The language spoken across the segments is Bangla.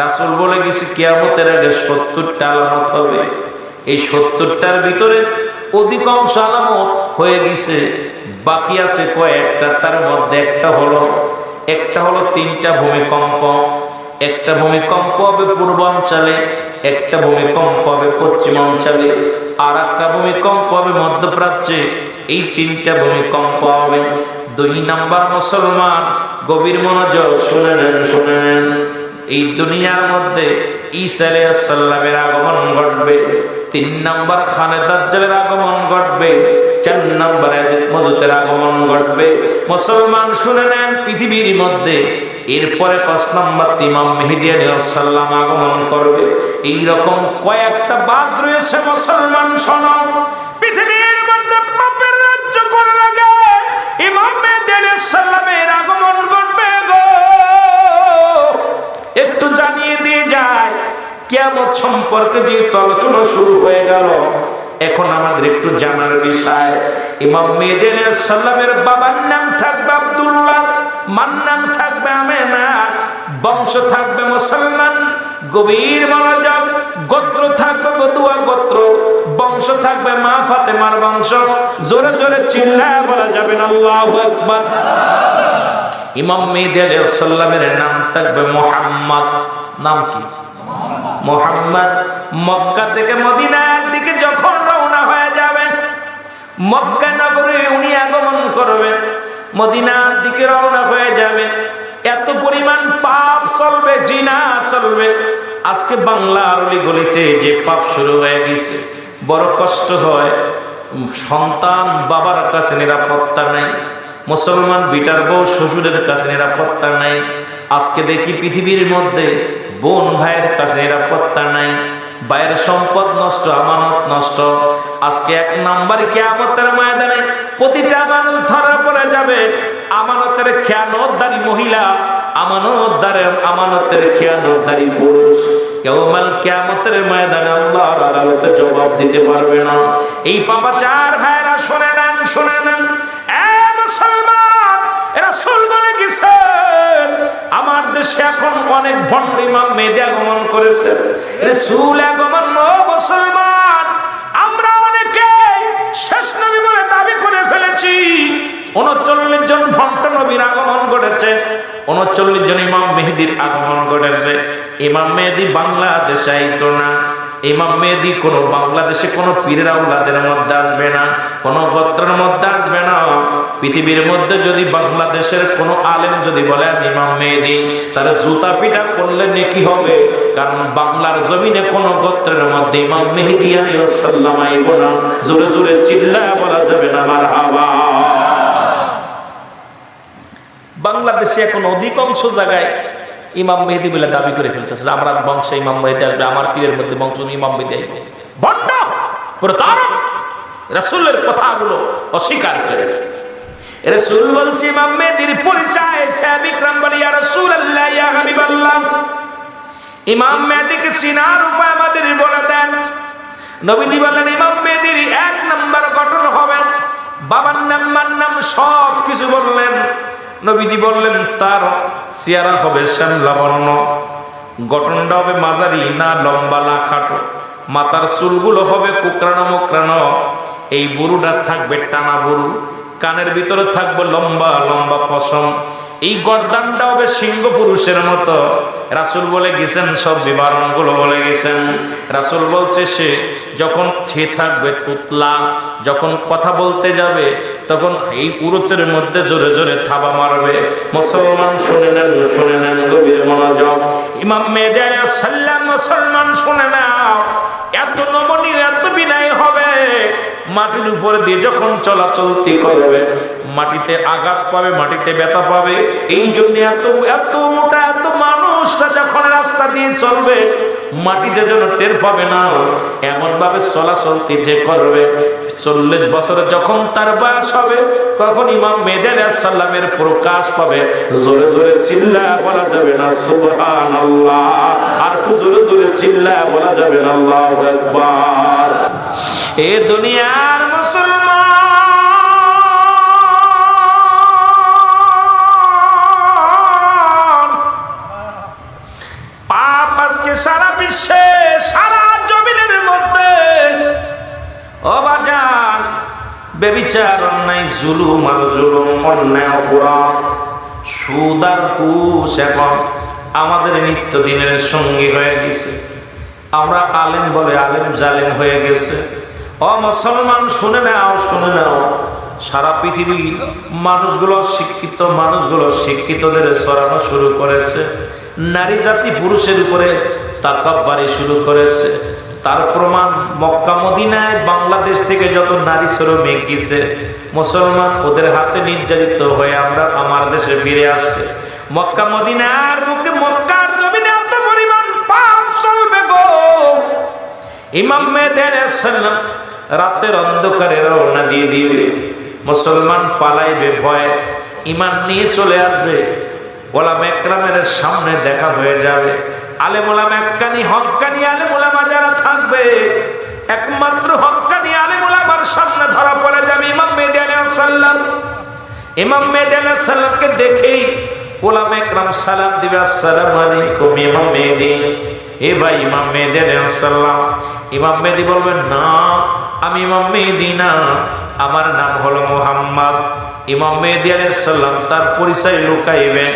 রাসুল বলে গেছে, কিয়ামতের আগে সত্তরটা আলামত হবে। এই সত্তরটার ভিতরে অধিকাংশ আলামত হয়ে গেছে, বাকি আছে কয়েকটা, তার মধ্যে একটা হলো একটা হলো তিনটা ভূমিকম্প। একটা ভূমিকম্প হবে পূর্বাঞ্চলে, একটা ভূমিকম্প হবে পশ্চিমাঞ্চলে আর একটা ভূমিকম্প হবে মধ্যপ্রাচ্যে। এই তিনটা ভূমিকম্প হবে। দুই নাম্বার মুসলমান, গভীর মনোযোগ শুনে নেন শুনে নেন এই দুনিয়ার মধ্যে ঈসা আলাইহিসসালামের আগমন ঘটবে, তিন নাম্বার খানে দাজ্জালের আগমন ঘটবে, চার নাম্বার মজুদের আগমন ঘটবে। মুসলমান শুনে নেন, পৃথিবীর মধ্যে এরপরে পাঁচ নাম্বার ইমাম মেহেদি আলাইহিসসালাম আগমন করবে। এই রকম কয়েকটা বাদ রয়েছে মুসলমান শোনো। পৃথিবীর মধ্যে পাপের রাজ্য করার আগে ইমাম মেহেদি আলাইহিসসালামের একটু জানিয়ে দিয়ে যায় কেমন সম্পর্কে যেহেতু আলোচনা শুরু হয়ে গেল, এখন আমাদের একটু জানার বিষয়। ইমাম মেদিন সাল্লামের বাবার নাম থাকবে আব্দুল্লাহ, মার নাম থাকবে আমেনা, বংশ থাকবে মুসলমান, গভীর মনোযোগ, গোত্র থাকবে বদুয়া গোত্র, বংশ থাকবে মা ফাতেমার বংশ। জোরে জোরে চিল্লায় বলা যাবে না, আল্লাহু আকবার। ইমাম মেহেদি আলাইহিস সালামের নাম থাকবে মোহাম্মদ। নাম কি? মোহাম্মদ। মক্কা থেকে মদিনার দিকে যখন রওনা হয়ে যাবে, মক্কা নগরে উনি আগমন করবেন মদিনার দিকে রওনা হয়ে যাবে। এত পরিমাণ পাপ চলবে, জিনা চলবে। আজকে বাংলার গলিতে যে পাপ শুরু হয়ে গেছে, বড় কষ্ট হয়। সন্তান বাবার কাছে নিরাপত্তা নাই। মুসলমান বিটার বউ শ্বশুরের কাছে নিরাপত্তা নাই। আজকে দেখি পৃথিবীর মধ্যে বোন ভাইয়ের কাছে নিরাপত্তা নাই। বাইরের সম্পদ নষ্ট, আমানত নষ্ট। আজকে এক নাম্বার কেয়ামতের ময়দানে প্রতিটা মানুষ ধরা পড়ে যাবে। আমানতের খেয়ানতদারি মহিলা আমানতদারের আমানতের খেয়ানতদারি পুরুষ। কেবল কেয়ামতের ময়দানে আল্লাহর আদালতে জবাব দিতে পারবে না। এই পাপাচার ভাইরা শুনে নেন শুনে এ আমার দেশে এখন অনেক করেছে। আগমন মুসলমান। আমরা অনেকে শেষ নবী বলে দাবি করে ফেলেছি। উনচল্লিশ জন ভণ্ড নবীর আগমন ঘটেছে। উনচল্লিশ জন ইমাম মেহেদির আগমন ঘটেছে। ইমাম মেহেদি বাংলাদেশে না। ইমাম মেহেদি কোনো বাংলাদেশে কোনো পীরের আউলাদের মধ্যে আসবে না, কোনো গোত্রের মধ্যে আসবে না। পৃথিবীর মধ্যে যদি বাংলাদেশের কোনো আলেম যদি ইমাম মেহেদি জুতা করলে নেকি হবে। কারণ বাংলার জমিনে কোনো গোত্রের মধ্যে ইমাম মেহেদি আলাইহিসসালাম আইব না। জোরে জোরে চিল্লায় বলা যাবে না বাংলাদেশে এখন অধিকাংশ জায়গায় ইমাম মেহেদি বলে দাবি করে ফেলতেছে আমরা বংশে ইমাম মেহেদি আসবে, আমার পীরের মধ্যে বংশ ইমাম মেহেদি। আসবে বন্ড প্রতারক রাসূলের কথাগুলো অস্বীকার করে। রাসূল বলছে, ইমাম মেহেদির পরিচয় বিক্রম বলি ইয়া রাসূলুল্লাহ, ইয়া হাবিবাল্লাহ। ইমাম মেহেদিকে চিনার উপায় আমাদের বলে দেন। নবীজি বললেন, ইমাম মেহেদির এক নাম্বার গঠন হবে, বাবার নাম, মার নাম সব কিছু বললেন। নবীজি বললেন, তার চেহারা হবে শ্যামলা বর্ণ। গঠনটা হবে মাঝারি না লম্বা না খাটো। মাথার চুলগুলো হবে কুকরানো মোকরানো এই বুরুটা থাকবে টানা বুরু। কানের ভিতরে থাকবে লম্বা লম্বা পশম। এই গরদানটা হবে সিংহ পুরুষের মতো। রাসুল বলে গেছেন, সব বিবরণগুলো বলে গেছেন। রাসুল বলছে সে যখন ঠে থাকবে তুতলা, যখন কথা বলতে যাবে তখন এই পুরুতের মধ্যে জোরে জোরে থাবা মারবে। মুসলমান শুনে নেন শুনে নেন, গভীর মনোযোগ। ইমাম মেয়েদের সাল্লাম মুসলমান শুনে নাও, এত নমনীয়, এত বিনয় হবে। মাটির উপরে দিয়ে যখন চলাচলতি করবে, মাটিতে আঘাত পাবে, মাটিতে ব্যথা পাবে এই জন্য এত এত মোটা, এত মানুষটা যখন রাস্তা দিয়ে চলবে, মাটিতে যেন টের পাবে না এমন ভাবে চলাচলতি যে করবে? চল্লিশ বছরে যখন তার বয়স হবে, তখন ইমাম মেদের সাল্লামের প্রকাশ পাবে। জোরে জোরে চিল্লা বলা যাবে না সুবহান আর একটু জোরে জোরে চিল্লা বলা যাবে না, আল্লাহ এ দুনিয়ার মুসলমান সুদ আর ঘুষ এখন আমাদের নিত্যদিনের সঙ্গী হয়ে গেছে। আমরা আলেম বলে আলেম জালেম হয়ে গেছে। ও মুসলমান, শুনে নাও শুনে নাও। সারা পৃথিবীর মানুষগুলো শিক্ষিত, মানুষগুলো শিক্ষিতদের সরানো শুরু করেছে। নারী জাতি পুরুষের উপরে তাকাব্বারি শুরু করেছে। তার প্রমাণ মক্কা মদিনায় বাংলাদেশ থেকে যত নারী শ্রমিক গেছে মুসলমান ওদের হাতে নির্যাতিত হয়ে আমরা আমার দেশে ফিরে আসছে। মক্কা মদিনার বুকে মক্কার জমিনে এত পরিমাণ পাপ চলবে গো। ইমাম মেদের রাতের অন্ধকারে রওনা দিয়ে দিবে। মুসলমান পালাইবে, ভয় ইমান নিয়ে চলে আসবে। ওলাম একরামের সামনে দেখা হয়ে যাবে। আলেম ওলাম এককানি হকানি আলেম ওলামা যারা থাকবে। একমাত্র হকানি আলেম ওলামার সামনে ধরা পড়ে যাবে ইমাম মেদি আলাইহিস সালাম। ইমাম মেদি আসসালামু আলাইকুম ইমাম এ ভাই ইমাম বলবেন না, আমি না, আমার নাম হলো মোহাম্মদ। ইমাম আলাইসাল্লাম তার পরিচয় লুকাইবেন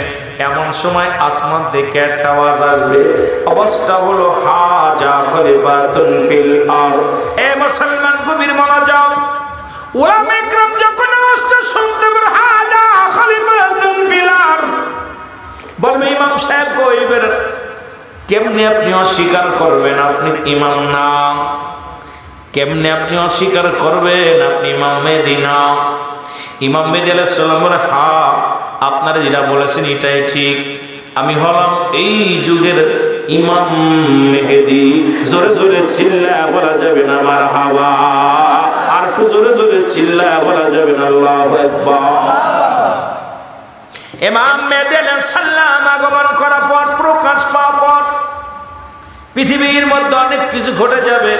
এমন সময় আসমান থেকে একটা আওয়াজ আসবে। অবস্থা হলো, হাজা খলিফাতুন ফিল আর এ মুসলমান গভীর মনোযোগ। উলামা ইকরাম যখন আওয়াজটা শুনতে পারে হাজা খলিফাতুন ফিল আর বলবে, ইমাম সাহেব কইবেন কেমনে আপনি অস্বীকার করবেন? আপনি ইমাম না। কেমনে আপনি অস্বীকার করবেন? আপনি ইমাম মেদিনা ইমাম মেদি আলাইসাল্লাম বলে, হা আপনারা যেটা বলেছেন এটাই ঠিক। আমি হলাম এই যুগের ইমাম মেহেদি। জোরে জোরে চিল্লা বলা যাবে না আমার হাওয়া। আর একটু জোরে জোরে চিল্লা বলা যাবে না আল্লাহ ইমাম মেহেদি সালাম আগমন করার পর, প্রকাশ পাওয়ার পর, পৃথিবীর মধ্যে অনেক কিছু ঘটে যাবে।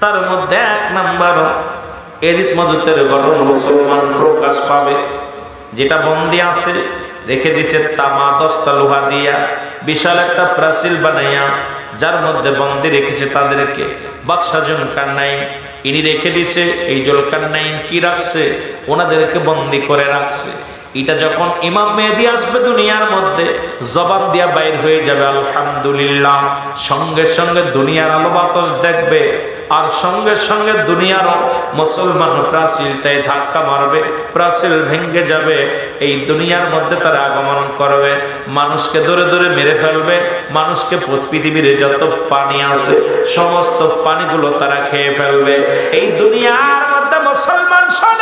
তার মধ্যে এক নাম্বার এদিত মজুতের গঠন মুসলমান প্রকাশ পাবে। যেটা বন্দি আছে, রেখে দিছে তামা, দশটা লোহা দিয়া, বিশাল একটা প্রাচীর বানাইয়া, যার মধ্যে বন্দি রেখেছে তাদেরকে। বাদশাহ নাই ইনি রেখে দিছে, এই জুলকান্নাইন কি রাখছে? ওনাদেরকে বন্দি করে রাখছে। এটা যখন ইমাম মেহেদি আসবে দুনিয়ার মধ্যে, জবাব দিয়া বাইর হয়ে যাবে, আলহামদুলিল্লাহ। সঙ্গে সঙ্গে দুনিয়ার আলো বাতাস দেখবে, আর সঙ্গে সঙ্গে দুনিয়ারও মুসলমান প্রাচীলটাই ধাক্কা মারবে প্রাচীল ভেঙ্গে যাবে, এই দুনিয়ার মধ্যে তারা আগমন করবে। মানুষকে ধরে ধরে মেরে ফেলবে, মানুষকে পৃথিবীর যত পানি আছে, সমস্ত পানিগুলো তারা খেয়ে ফেলবে। এই দুনিয়ার মধ্যে মুসলমান শোনো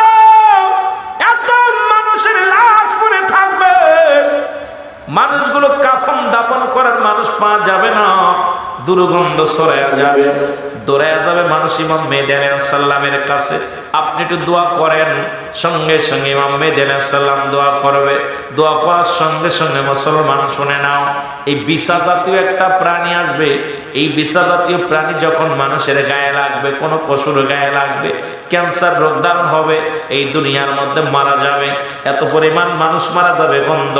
দাপন করার মানুষ পাওয়া যাবে না। দুর্গন্ধ সরাইয়া যাবে। দৌড়াইয়া যাবে মানুষ ইমাম মেদেন সাল্লামের কাছে। আপনি একটু দোয়া করেন। সঙ্গে সঙ্গে ইমাম মেদেন সাল্লাম দোয়া করবে। দোয়া করার সঙ্গে সঙ্গে মুসলমান শুনে নাও, এই বিষা জাতীয় একটা প্রাণী আসবে। এই বিষা জাতীয় প্রাণী যখন মানুষের গায়ে লাগবে, কোনো পশুর গায়ে লাগবে, ক্যান্সার রোগ ধারণ হবে, এই দুনিয়ার মধ্যে মারা যাবে। এত পরিমাণ মানুষ মারা যাবে গন্ধ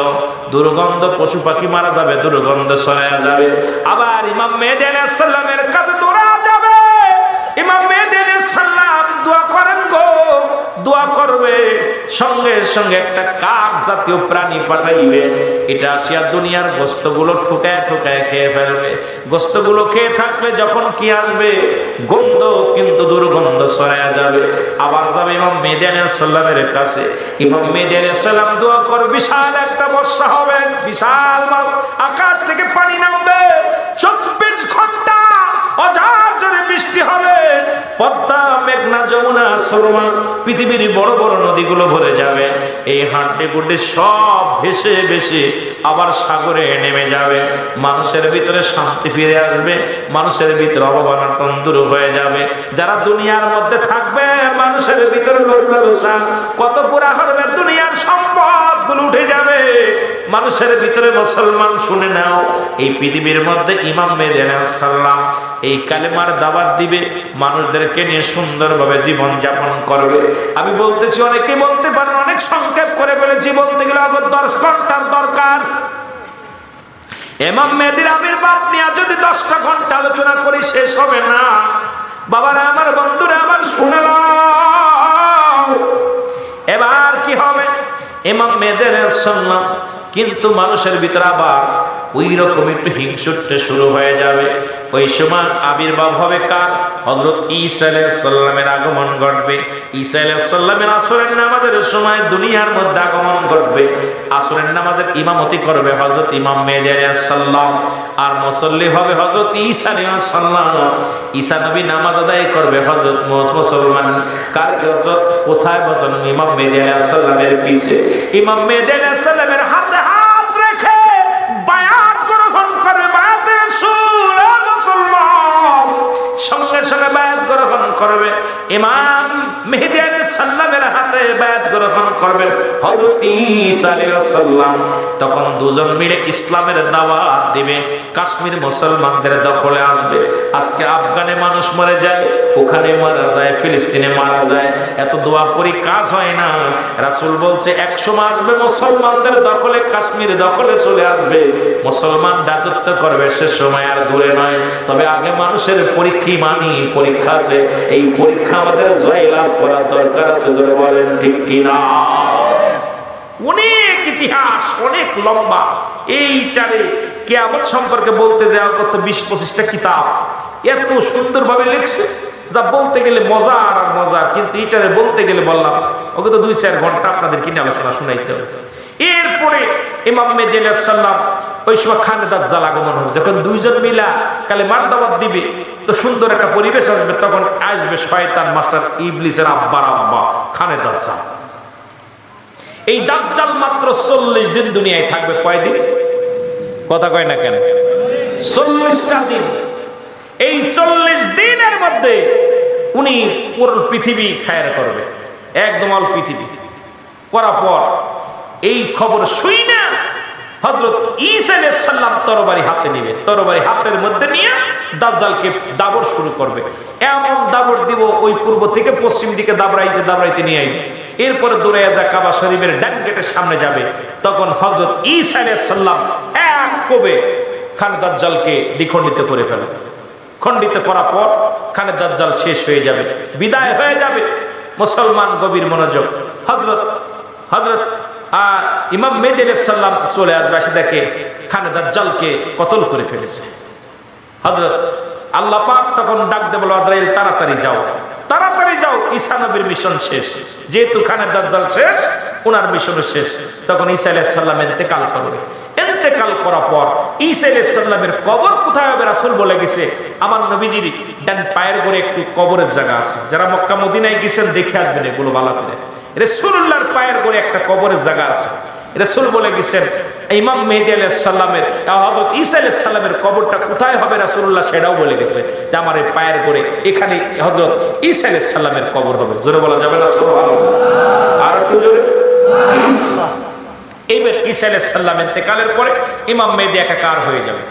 দুর্গন্ধ পশু পাখি মারা যাবে, দুর্গন্ধ সরাইয়া যাবে। আবার ইমাম মেদেন সাল্লামের কাছে দৌড়া যাবে। ইমাম মেদেন সাল্লাম দোয়া করেন গো দোয়া করবে, সঙ্গে সঙ্গে একটা কাক জাতীয় প্রাণী পাঠাইবে। এটা আসিয়া দুনিয়ার গোস্তগুলো ঠুকায় ঠুকায় খেয়ে ফেলবে। গোস্তগুলো খেয়ে থাকলে যখন কি আসবে? গন্ধ কিন্তু দুর্গন্ধ সরাইয়া যাবে। আবার যাবে ইমাম মেদিয়ানের সাল্লামের কাছে। ইমাম মেদিয়ানের সাল্লাম দোয়া কর, বিশাল একটা বর্ষা হবে, বিশাল আকাশ থেকে পানি নামবে। চব্বিশ ঘণ্টা অজার জোরে বৃষ্টি হবে। পদ্মা, মেঘনা, যমুনা, সুরমা, পৃথিবীর বড় বড় নদীগুলো ভরে যাবে। এই হাড্ডে গুড্ডে সব ভেসে ভেসে আবার সাগরে নেমে যাবে। মানুষের ভিতরে শান্তি ফিরে আসবে। মানুষের ভিতরে অবমানটন দূর হয়ে যাবে। যারা দুনিয়ার মধ্যে থাকবে, মানুষের ভিতরে কত পুরা হবে দুনিয়ার সম্পদগুলো উঠে যাবে। মানুষের ভিতরে মুসলমান শুনে নাও। এই পৃথিবীর মধ্যে ইমাম সাল্লাম এই কালেমার দাবাত দিবে, মানুষদেরকে নিয়ে সুন্দরভাবে জীবন যাপন করবে। আমি বলতেছি, অনেকে বলতে পারেন, অনেক সংক্ষেপ করে ফেলেছি, বলতে গেলে আবার দশ ঘণ্টার দরকার। এমাম মেদির আবির্ভাব নিয়ে যদি দশটা ঘণ্টা আলোচনা করি, শেষ হবে না। বাবারা, আমার বন্ধুরা, আমার শুনে। এবার কি হবে? এমাম মেয়েদের শুনলাম কিন্তু মানুষের ভিতরে আবার ওই রকম একটু হিংসুটে শুরু হয়ে যাবে। ওই সময় আবির্ভাব হবে কার? হজরত ঈসা আগমন ঘটবে। ঈসা আসরের নামাজের সময় দুনিয়ার মধ্যে আগমন ঘটবে। আসরের নামাজের ইমামতি করবে হজরত ইমাম মেহেদি সাল্লাম আর মুসল্লি হবে হজরত ঈসা সাল্লাম ঈসা নবী নামাজ আদায় করবে হজরত মুসলমান। কার হজরত কোথায় বসেন ইমাম মেহেদি সাল্লামের পিছে? ইমাম মেহেদি করবে ইমাম মেহেদি আলাইহিস আফগানে মানুষ মরে যায়, ওখানে মারা যায়, ফিলিস্তিনে মারা যায়। এত দোয়া করি কাজ হয় না। রাসূল বলছে, একশো আসবে, মুসলমানদের দখলে, কাশ্মীর দখলে চলে আসবে। মুসলমান রাজত্ব করবে সে সময় আর দূরে নয়। তবে আগে মানুষের পরীক্ষা মানি পরীক্ষা আছে। এই পরীক্ষা আমাদের জয় লাভ করার দরকার আছে ধরে বলেন, ঠিক কিনা? অনেক ইতিহাস, অনেক লম্বা। এইটারে কেয়ামত সম্পর্কে বলতে যাওয়া কত বিশ পঁচিশটা কিতাব। এত সুন্দরভাবে লিখছে, যা বলতে গেলে মজা আর মজা কিন্তু এটারে বলতে গেলে বললাম ওকে তো দুই চার ঘণ্টা আপনাদের কিনে আলোচনা শুনাইতে হবে। এরপরে ইমাম মেদিন সাল্লাম ওই সময় খানে দাজ্জাল আগমন হবে। যখন দুইজন মিলা কালে মারদাবাদ দিবে, তো সুন্দর একটা পরিবেশ আসবে, তখন আসবে শয়তান মাস্টার ইবলিসের আব্বার আব্বা খানে দাজ্জাল। এই দাজ্জাল মাত্র চল্লিশ দিন দুনিয়ায় থাকবে। কয়দিন? কথা কয় না কেন? চল্লিশটা দিন। এই চল্লিশ দিনের মধ্যে উনি পুরো পৃথিবী খায়ের করবে। একদম অল পৃথিবী। করার পর এই খবর শুই না হজরত সাল্লাম তরবারি হাতে নিবে। তরবারি হাতের মধ্যে নিয়ে দাজ্জালকে দাবর শুরু করবে। এমন দাবর দিব ওই পূর্ব থেকে পশ্চিম দিকে দাবরাইতে দাবরাইতে নিয়ে আইবে। এরপরে দৌড়ে যা কাবা শরীফের ডান গেটের সামনে যাবে। তখন হজরত ঈসা সাল্লাম এক কবে খান দাজ্জালকে দ্বিখণ্ডিত করে ফেলে। খণ্ডিত করার পর খানে দাজ্জাল শেষ হয়ে যাবে। বিদায় হয়ে যাবে। মুসলমান গভীর মনোযোগ। হজরত হজরত আর ইমাম মেদিন সাল্লাম চলে আসবে আসে দেখে খানে দাজ্জালকে কতল করে ফেলেছে। হজরত আল্লাহ পাক তখন ডাক দেবো তাড়াতাড়ি যাও তাড়াতাড়ি যাও নবীর মিশন শেষ। যেহেতু খানের দাজ্জাল শেষ ওনার মিশনও শেষ। তখন ঈসা আলাইহিস সালাম করবে। ইন্তেকাল করার পর ঈসা আলাইহিস কবর কোথায় হবে বলে গেছে, আমার নবীজির ডান পায়ের করে একটু কবরের জায়গা আছে। যারা মক্কা মদিনায় গেছেন, দেখে আসবেন এগুলো ভালো করে। রাসূলুল্লাহর পায়ের করে একটা কবরের জায়গা আছে। রসুল বলে গেছেন ইমাম মেহেদি আলাহ সাল্লামের হজরত ঈসা আলাহ সাল্লামের কবরটা কোথায় হবে রাসুল্লাহ সেটাও বলে গেছে যে আমার এই পায়ের করে এখানে হজরত ঈসা আলাহ সাল্লামের কবর হবে। জোরে বলা যাবে না? আর একটু জোরে। এইবার ঈসা আলাহ সাল্লাম ইন্তেকালের পরে ইমাম মেহেদি একাকার হয়ে যাবে।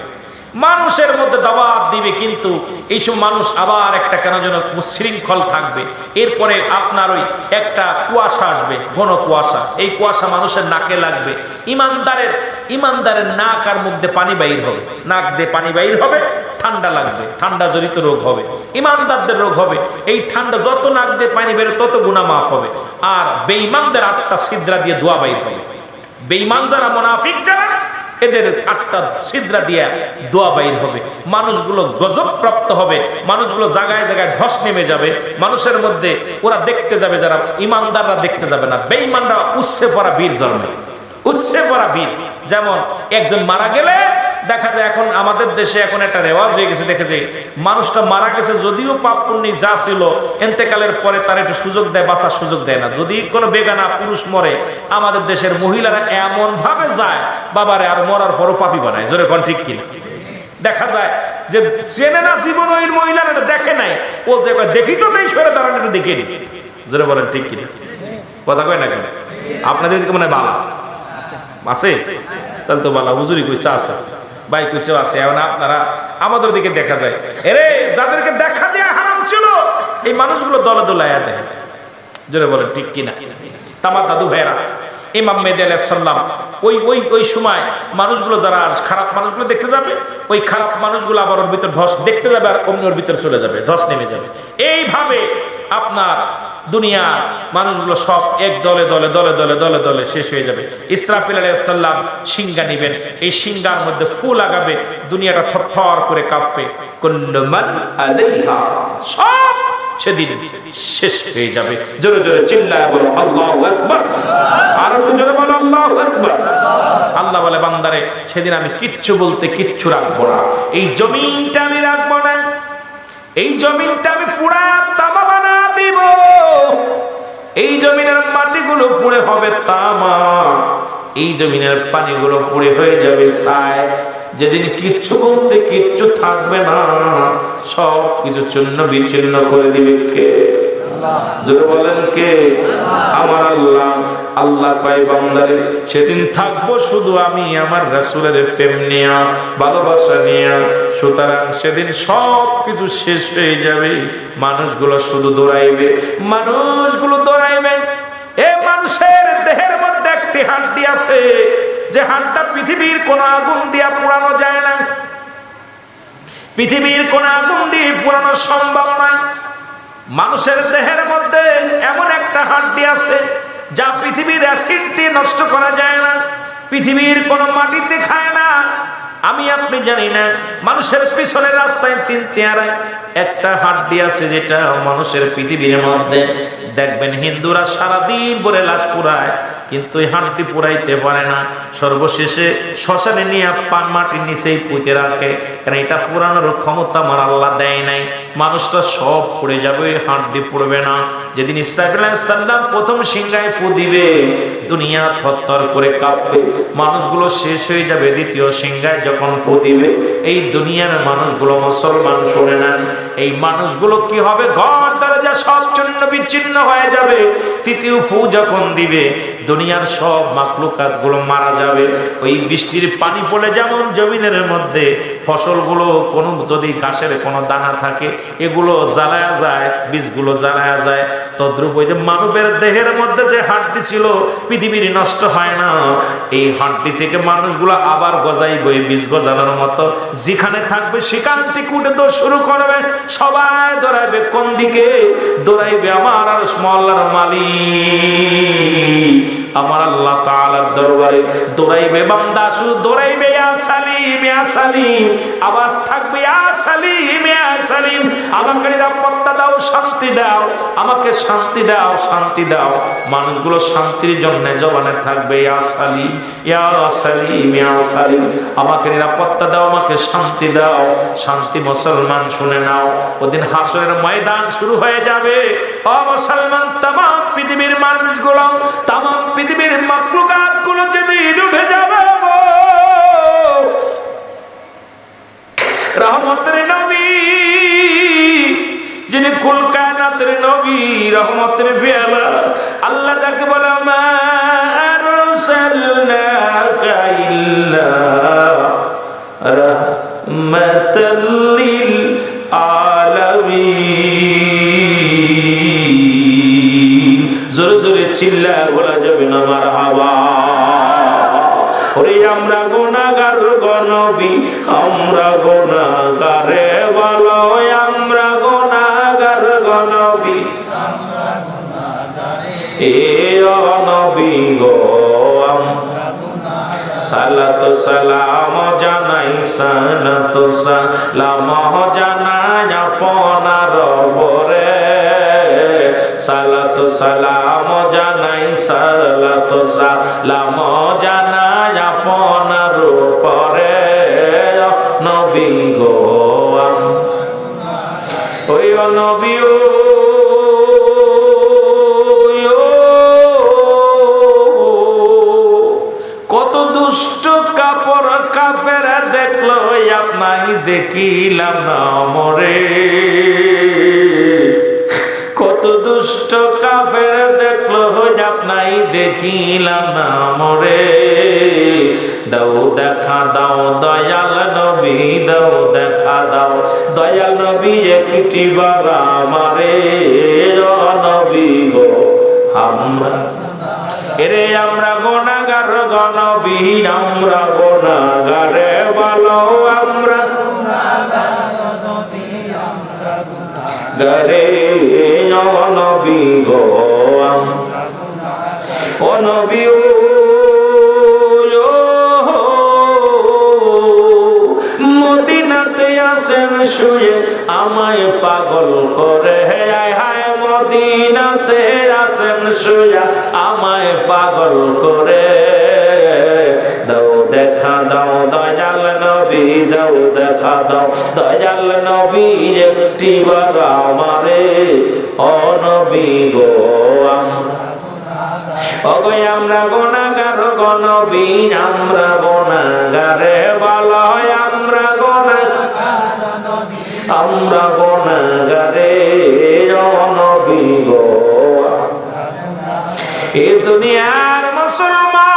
মানুষের মধ্যে দাবাত দিবে, কিন্তু এইসব মানুষ আবার একটা কেন যেন উচ্ছৃঙ্খল থাকবে। এরপরে আপনার ওই একটা কুয়াশা আসবে, ঘন কুয়াশা। এই কুয়াশা মানুষের নাকে লাগবে। ইমানদারের ইমানদারের নাক আর মুখ দিয়ে পানি বাইর হবে। নাক দিয়ে পানি বাইর হবে, ঠান্ডা লাগবে। ঠান্ডা জড়িত রোগ হবে। ইমানদারদের রোগ হবে। এই ঠান্ডা যত নাক দিয়ে পানি বেরো তত গুণা মাফ হবে। আর বেঈমানদের আটটা সিদ্রা দিয়ে ধোয়া বাইর হবে। বেঈমান যারা মোনাফিক, যারা এদের আটটা ছিদ্রা দিয়ে দোয়া বাইর হবে। মানুষগুলো গজব প্রাপ্ত হবে। মানুষগুলো জায়গায় জায়গায় ধস নেমে যাবে। মানুষের মধ্যে ওরা দেখতে যাবে যারা ইমানদাররা দেখতে যাবে না। বেঈমানরা উচ্ছে পড়া বীর জন্মে। উচ্ছে পড়া বীর। যেমন একজন মারা গেলে দেখা যায় এখন আমাদের দেশে এখন একটা রেওয়াজ হয়ে গেছে, দেখে যে মানুষটা মারা গেছে যদিও পাপ পুণ্যি যা ছিল, এন্তেকালের পরে তার একটু সুযোগ দেয়, বাঁচার সুযোগ দেয় না। যদি কোনো বেগানা পুরুষ মরে, আমাদের দেশের মহিলারা এমন ভাবে যায়, বাবারে, আর মরার পরও পাপি বানায়। জোরে কোন ঠিক কিনা? দেখা যায় যে চেনে না জীবন ওই মহিলার দেখে নাই। ও দেখে তো দেই, সরে দাঁড়ান, একটু দেখে নি। জোরে বলেন, ঠিক কিনা? কথা কয় না কেন? আপনাদের মনে বালা। আছে? তাহলে তো বালা হুজুরি কইছে, আছে। ভাই কইছে আছে? এখন আপনারা আমাদের দিকে দেখা যায়। এরে, যাদেরকে দেখা দেয়া হারাম ছিল, এই মানুষগুলো দলে দলে আয়া দেয়। জোরে বলেন, ঠিক কিনা? তামার দাদু ভাইরা ইমাম মেদি আলাইহিস সালাম, ওই ওই ওই সময় মানুষগুলো যারা আর খারাপ মানুষগুলো দেখতে যাবে, ওই খারাপ মানুষগুলো আবার ওর ভিতর ধস দেখতে যাবে আর অন্য ওর ভিতর চলে যাবে, ধস নেমে যাবে। এইভাবে আপনার দুনিয়া, মানুষগুলো সব এক দলে দলে দলে দলে দলে দলে শেষ হয়ে যাবে। ইসরাফিল আলাইসাল্লাম সিঙ্গা নিবেন। এই সিঙ্গার মধ্যে ফুল লাগাবে দুনিয়াটা থরথর করে কাঁপবে। সব সেদিন শেষ হয়ে যাবে। জোরে জোরে চিল্লায় বলো, আল্লাহু আর একটু জোরে বলো, আল্লাহু আকবার। আল্লাহ বলে, বান্দারে, সেদিন আমি কিচ্ছু বলতে কিচ্ছু রাখব না। এই জমিনটা আমি রাখব না। এই জমিনটা আমি পুরা তামা বানা দিব। এই জমিনের মাটিগুলো পুড়ে হবে তামা। এই জমিনের পানিগুলো পুড়ে হয়ে যাবে ছায় যেদিন কিচ্ছু বলতে কিচ্ছু থাকবে না সব কিছু চূন্য বিচ্ছিন্ন করে দিবে কে? জোরে বলেন কে? আমার আল্লাহ। আল্লাহ বান্দারে, সেদিন থাকব শুধু আমি, আমার রাসূলের প্রেম নিয়া, ভালোবাসা নিয়া। সুতরাং সেদিন সব কিছু শেষ হয়ে যাবে। মানুষগুলো শুধু দৌড়াইবে। মানুষগুলো দৌড়াইবে। এ মানুষের দেহের মধ্যে একটি হাড্ডি আছে। যে হাড্ডা পৃথিবীর কোন আগুন দিয়া পোড়ানো যায় না। পৃথিবীর কোন আগুন দিয়ে পোড়ানো সম্ভব নয়। মানুষের দেহের মধ্যে এমন একটা হাড্ডি আছে যা পৃথিবীর অ্যাসিড দিয়ে নষ্ট করা যায় না। পৃথিবীর কোন মাটিতে খায় না। আমি, আপনি জানি না, মানুষের পিছনে রাস্তায় তিন তেয়ারায় একটা হাড্ডি আছে যেটা মানুষের পৃথিবীর মধ্যে। দেখবেন হিন্দুরা সারাদিন বলে লাশ পুরায় কিন্তু এই হাড্ডি পুরাইতে পারে না। সর্বশেষে শ্মশানে নিয়ে পান মাটির নিচেই পুঁতে রাখে। কারণ এটা পুরানোর ক্ষমতা আমার আল্লাহ দেয় নাই। মানুষটা সব পুড়ে যাবে ওই হাড্ডি পুড়বে না। যেদিন ইসলাম প্রথম সিংহায় ফু দিবে, দুনিয়া থরথর করে কাঁপবে। মানুষগুলো শেষ হয়ে যাবে দ্বিতীয় সিংহায় যখন ফু দিবে। এই দুনিয়ার মানুষগুলো মুসলমান শুনে নেন। এই মানুষগুলো কি হবে? ঘর সব চূর্ণ বিচ্ছিন্ন হয়ে যাবে। তৃতীয় ফু যখন দিবে, দুনিয়ার সব মাকলুকাতগুলো মারা যাবে। ওই বৃষ্টির পানি পড়ে যেমন জমিনের মধ্যে ফসলগুলো কোনো যদি ঘাসের কোনো দানা থাকে, এগুলো জ্বালায়া যায়, বীজগুলো জ্বালায়া যায়। তদ্রুপ ওই যে মানবের দেহের মধ্যে যে হাড্ডি ছিল, পৃথিবীর নষ্ট হয় না। এই হাড্ডি থেকে মানুষগুলো আবার গজাইব, এই বীজ গজানোর মতো। যেখানে থাকবে, সেখান থেকে উঠে দৌড় শুরু করবে। সবাই দৌড়াইবে, কোন দিকে? দৌড়াইবে আমার আর স্মল্লার মালিক। আমার আল্লাহ তাআলার দরবারে দৌড়াইবে বান্দা, শুধু দৌড়াইবে ইয়া সালিম ইয়া সালিম, আওয়াজ থাকবে, ইয়া সালিম ইয়া সালিম, আমাকে নিরাপত্তা দাও, শান্তি দাও, আমাকে শান্তি দাও শান্তি দাও। মানুষগুলো শান্তির জন্য জবানে থাকবে, ইয়া সালিম ইয়া সালিম ইয়া সালিম, আমাকে নিরাপত্তা দাও, আমাকে শান্তি দাও। শান্তি মুসলমান শুনে নাও, ওদিন হাসরের ময়দান শুরু হয়ে যাবে। ও মুসলমান, তাম পৃথিবীর মানুষ মানুষগুলো তাম পৃথিবীর মাকলুকাতগুলো যেদিন উঠে যাবে, রহমতের নবী, যিনি কুল কায়নাতের নবী, রহমতের পেয়ালা আল্লাহ যাকে বলে, মা আরসালনাকা চিল্লা বলা যাবে না ওরে আমরা গুনাহগার গনবী আমরা গুনাহগারে বলো আমরা গুনাহগার গনবী এ অনবী গো সালাত সালাম জানাই, সালাত সালাম জানাই আপনার বরে সালাত সালাম জানাই সালাত সালাম। জানাই আপনার পরে নবী গো ওই নবী কত দুষ্ট কাপড় কাফেরা দেখল আপনাই দেখিলাম না মরে। দুষ্ট কাফের দেখল আপনাই, দেখিলাম না মরে। দাও দেখা, দাও দয়াল নবী, দাও দেখা, দাও দয়াল নবী, একটি বাবা মারে নবী গো, আমরা এরে আমরা গোনাগার গণবি, আমরা গোনাগারে বলো, আমরা গারে অনবি মদিনাতে আসেন শুয়ে আমায় পাগল করে। হে আয় হায়, মদিনাতে আসেন শুয়ে আমায় পাগল করে। দাও দেখা, দাও দয়াল নবী, দাও দেখা, দাও দয়াল নবী, একটি বার আমারে, অনবী গো আমরা অগয় আমরা গোনাগার গণবীন আমরা গোনাগারে বলয়, আমরা গোনা আমরা গোনাগারে অনবী গো এ দুনিয়ার মুসলমান।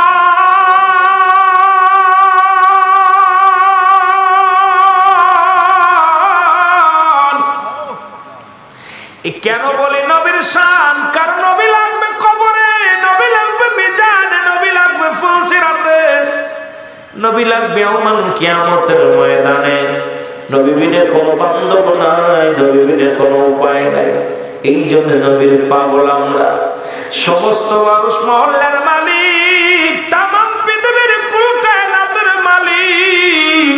কেন বলি নবীর শান? কার নবী নবী লাগবে ওমান কিয়ামতের ময়দানে। নবী বিনে কোনো বান্ধব নাই, নবী বিনে কোনো উপায় নাই। এই জন্য নবীর পাগল আমরা। সমস্ত মানুষ মহল্লার মালিক, তামাম পৃথিবীর কুল কায়নাতের মালিক।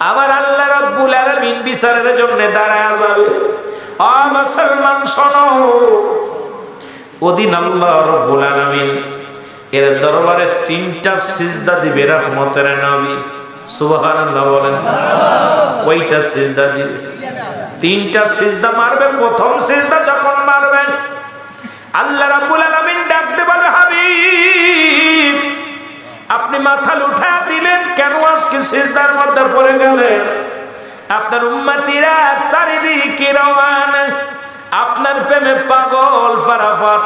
আবার আল্লাহ রাব্বুল আলামিন বিচারের জন্য দাঁড়ায় যাবে। আ মুসলমান শোনো। ওদিন আল্লাহ রাব্বুল আলামিন এর দরবারে তিনটা সিজদা দিবে রহমতের নবী। সুবহানাল্লাহ বলেন। কয়টা সিজদা দিবে? তিনটা সিজদা মারবে, প্রথম সিজদা যখন মারবেন আল্লাহ রাব্বুল আলামিন ডাকতে বলবে হাবিব, আপনি মাথা উঠা দিলেন কেন? আজকে সিজদার মধ্যে পড়ে গেলেন আপনার উম্মতিরা চারিদিকে রওয়ানা। আপনার প্রেমে পাগল ফারাফার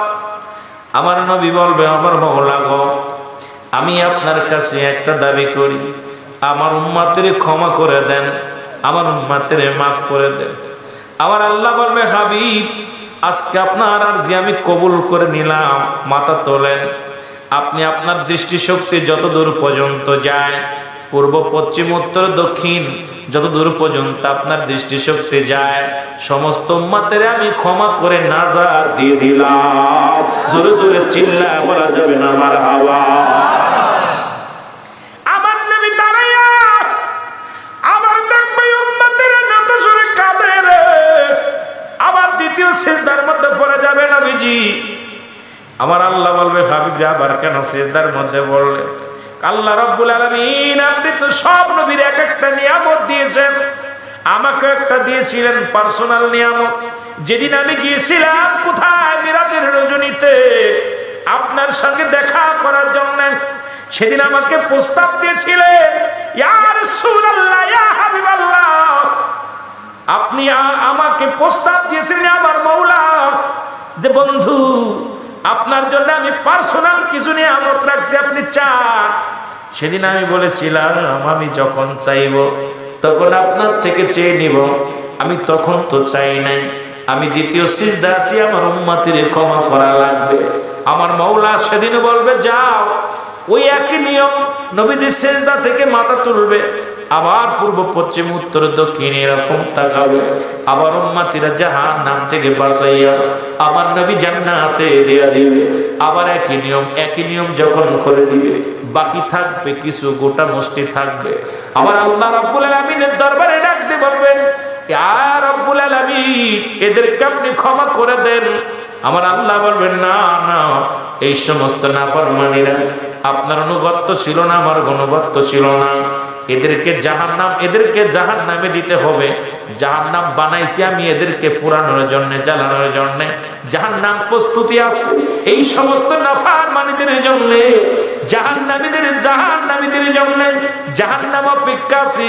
আমার নবী বলবে, আমার মহলা গো, আমি আপনার কাছে একটা দাবি করি। আমার উম্মাতের ক্ষমা করে দেন, আমার উম্মাতের মাফ করে দেন। আমার আল্লাহ বলবে, হাবিব, আজকে আপনার আর যে আমি কবুল করে নিলাম, মাথা তোলেন। আপনি আপনার দৃষ্টিশক্তি যত দূর পর্যন্ত যায় পূর্ব, পশ্চিম, উত্তর, দক্ষিণ যত দূর পর্যন্ত আপনার দৃষ্টিশক্তি যায়, সমস্ত উম্মাতের আমি ক্ষমা করে নাজার দিয়ে দিলাম। জোরে জোরে চিল্লা বলা যাবে না আমার হাওয়া আমার আল্লাহ বলবে, হাবিব আবার কেন সিজদার মধ্যে পড়লে? আল্লাহ রব্বুল আলামিন আপনি তো সব নবীর এক একটা নিয়ামত দিয়েছেন। আমাকে একটা দিয়েছিলেন পার্সোনাল নিয়ামত। যেদিন আমি গিয়েছিলাম কোথায় মিরাতের রজনীতে, আপনার সঙ্গে দেখা করার জন্য, সেদিন আমাকে প্রস্তাব দিয়েছিলেন আপনি আমাকে প্রস্তাব দিয়েছিলেন আমার মৌলা, যে বন্ধু আপনার জন্য আমি পার্সোনাল কিছু নিয়ে আমত রাখছি, আপনি চান। সেদিন আমি বলেছিলাম, আমি যখন চাইব, তখন আপনার থেকে চেয়ে নিব। আমি তখন তো চাই নাই। আমি দ্বিতীয় সিজদা আছি, আমার উম্মাতির ক্ষমা করা লাগবে। আমার মৌলা সেদিন বলবে, যাও। ওই একই নিয়ম নবীজি সেজদা থেকে মাথা তুলবে। আবার পূর্ব, পশ্চিম, উত্তর, দক্ষিণ এরকম তাকাবে। আবার উম্মাতিরা জাহান নাম থেকে বাঁচাইয়া আমার নবী জান্নাতে দেয়া দিবে। আবার একই নিয়ম একই নিয়ম যখন করে দিবে, বাকি থাকবে কিছু, গোটা মুষ্টি থাকবে। আবার আল্লাহ রাব্বুল আলামিনের দরবারে ডাকতে বলবেন, ইয়া রাব্বুল আলামিন, এদেরকে আপনি ক্ষমা করে দেন। আমার আল্লাহ বলবেন, না না, এই সমস্ত নাফরমানিরা, আপনার অনুগত্য ছিল না, আমার অনুগত্য ছিল না। এদেরকে জাহার নাম এদেরকে জাহার নামে দিতে হবে। জাহার নাম বানাইছি আমি এদেরকে পুরানোর জন্য, জ্বালানোর জন্য। জাহার নাম প্রস্তুতি আছে এই সমস্ত নাফার মানিদের জন্য জাহান নামীদের জাহান নামীদের জন্য জাহান নাম অপেক্ষা আছে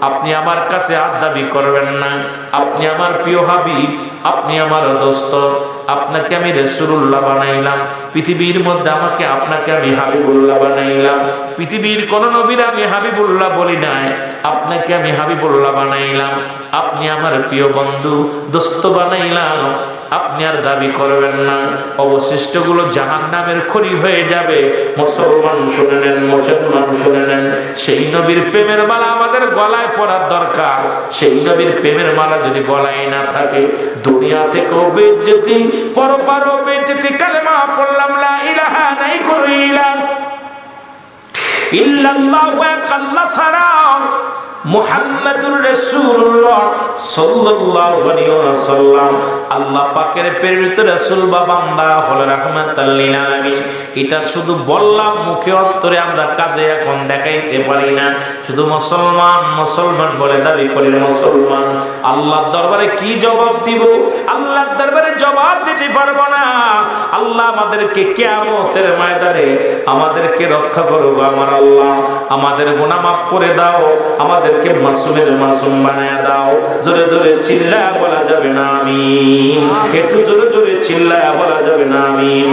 আপনি আমার কাছে আর দাবি করবেন না। আপনি আমার প্রিয় হাবিব, আপনি আমার দোস্ত। আপনাকে আমি রসুল্লাহ বানাইলাম। পৃথিবীর মধ্যে আমাকে, আপনাকে আমি হাবিবুল্লাহ বানাইলাম। পৃথিবীর কোন নবীর আমি হাবিবুল্লাহ বলি নাই। আপনাকে আমি হাবিবুল্লাহ বানাইলাম। আপনি আমার প্রিয় বন্ধু, দোস্ত বানাইলাম। আপনি আর দাবি করবেন না। অবশিষ্টগুলো জাহান নামের খড়ি হয়ে যাবে। মুসলমান শুনে নেন, মুসলমান শুনে নেন। সেই নবীর প্রেমের মালা আমাদের গলায় পড়ার দরকার। সেই নবীর প্রেমের মালা যদি গলায় না থাকে, দুনিয়া থেকেও বেজ্জতি, পরপারও বেজ্জতি, কালেমা পড়লাম, লা ইলাহা নাই কোনো ইল্লাল্লাহু এক ছাড়া আল্লাহ মুসলমান মুসলমান বলে দাবি মুসলমান। দরবারে কি জবাব দিব? আল্লাহর দরবারে জবাব দিতে পারব না। আল্লাহ আমাদেরকে কিয়ামতের ময়দানে আমাদেরকে রক্ষা করব আমার আল্লাহ। আমাদের গুনাহ মাফ করে দাও। আমাদেরকে মাসুমের মাসুম বানায় দাও। জোরে জোরে চিল্লা বলা যাবে না আমি একটু জোরে জোরে চিল্লা বলা যাবে না, আমিন।